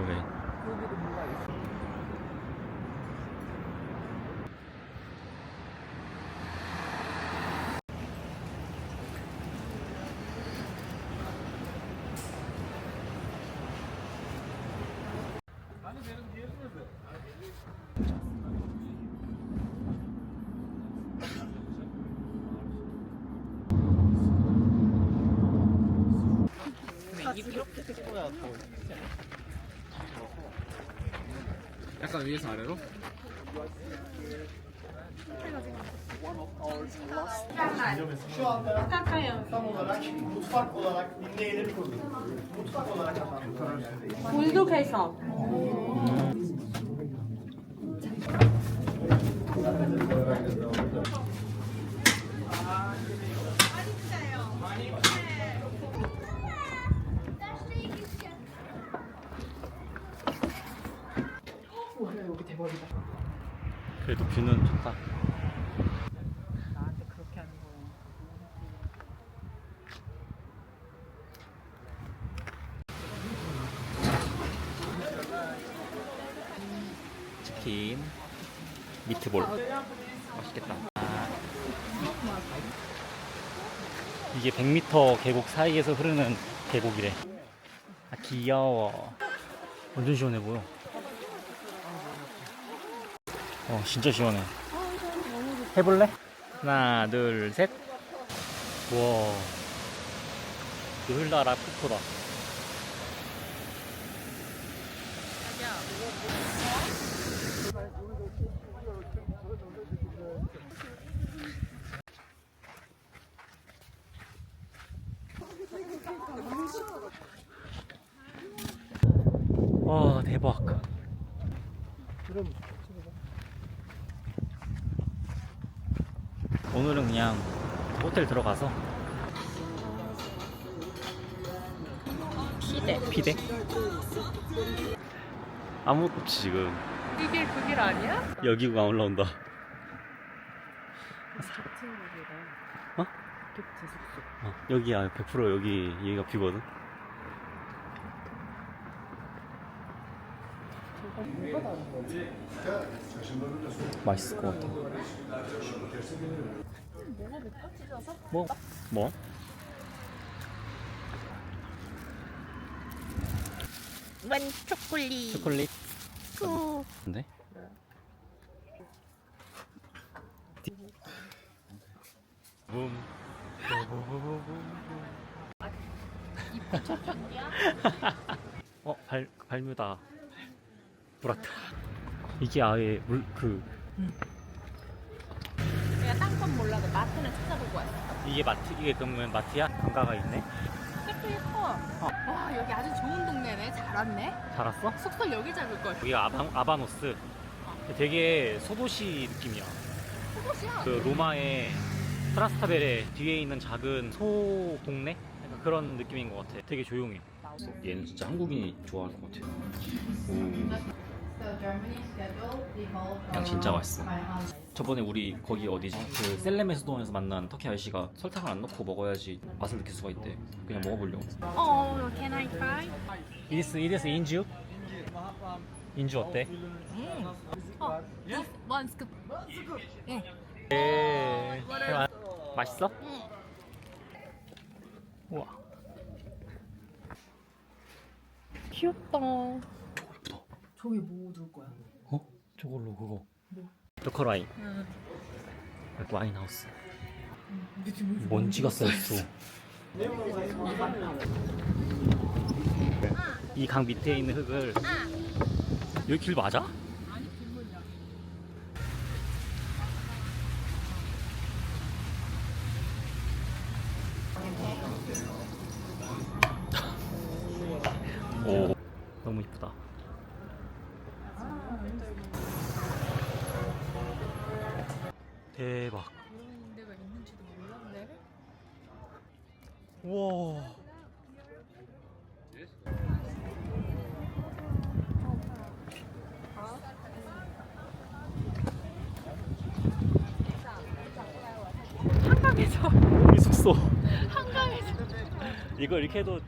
왜? 여기도 뭐가 있어? 약간 위에서 아래로? Adlandırıyoruz. 불독해서 와 여기 대박이다. 그래도 뷰는 좋다. 나한테 그렇게 하는 거. 치킨, 미트볼. 맛있겠다. 아. 이게 100m 계곡 사이에서 흐르는 계곡이래. 아, 귀여워. 완전 시원해 보여. 어, 진짜 시원해. 해볼래? 하나, 둘, 셋. 와. 늘나라 푸푸다. 와, 대박. 오늘은 그냥 호텔 들어가서 피대. 피대? 아무것도 없지 지금. 이게 그길 아니야? 여기가 올라온다. 어? 격제 숙소. 어, 여기야 100% 여기 여기가 뷰거든? 맛있을 것 같아 뭐? 뭐? 원 초콜릿 초콜릿? 후 근데? 붐. 어, 발, 발뮤다. 브라타. 이게 아예 물, 그, 건 마트는 찾아보고 왔어 이게 마트, 이게 그러면 마트야? 강가가 있네? 색도 예뻐 와 여기 아주 좋은 동네네 잘 왔네 잘 왔어? 숙소 여기 잡을 걸 여기가 아바, 아바노스. 되게 소도시 느낌이야. 그곳이야 그 로마의 트라스타베레 뒤에 있는 작은 소 동네? 약간 그런 느낌인 것 같아. 되게 조용해. 얘는 진짜 한국인이 좋아할 것 같아. 그냥 진짜 맛있어. 저번에 우리 거기 어디지? 그 셀레메스돈에서 만난 터키 아저씨가 설탕을 안 넣고 먹어야지 맛을 느낄 수가 있대. 그냥 먹어보려고. 어 can I try? 이리스 이리스 인주? 인주 어때? 어 this one scoop 예 예. 맛있어? 응. 우와. 귀엽다 저기 뭐둘 거야? 어? 저걸로 그거. 로커라인. 와인 하우스. 먼지가 쌓였어. 이 강 밑에 있는 흙을 여기 길 맞아? 오 너무 이쁘다. 대박. 이런 데가 있는지도 몰랐네 우와. 한강에서 숙소. 한강에서 이거 이렇게 해도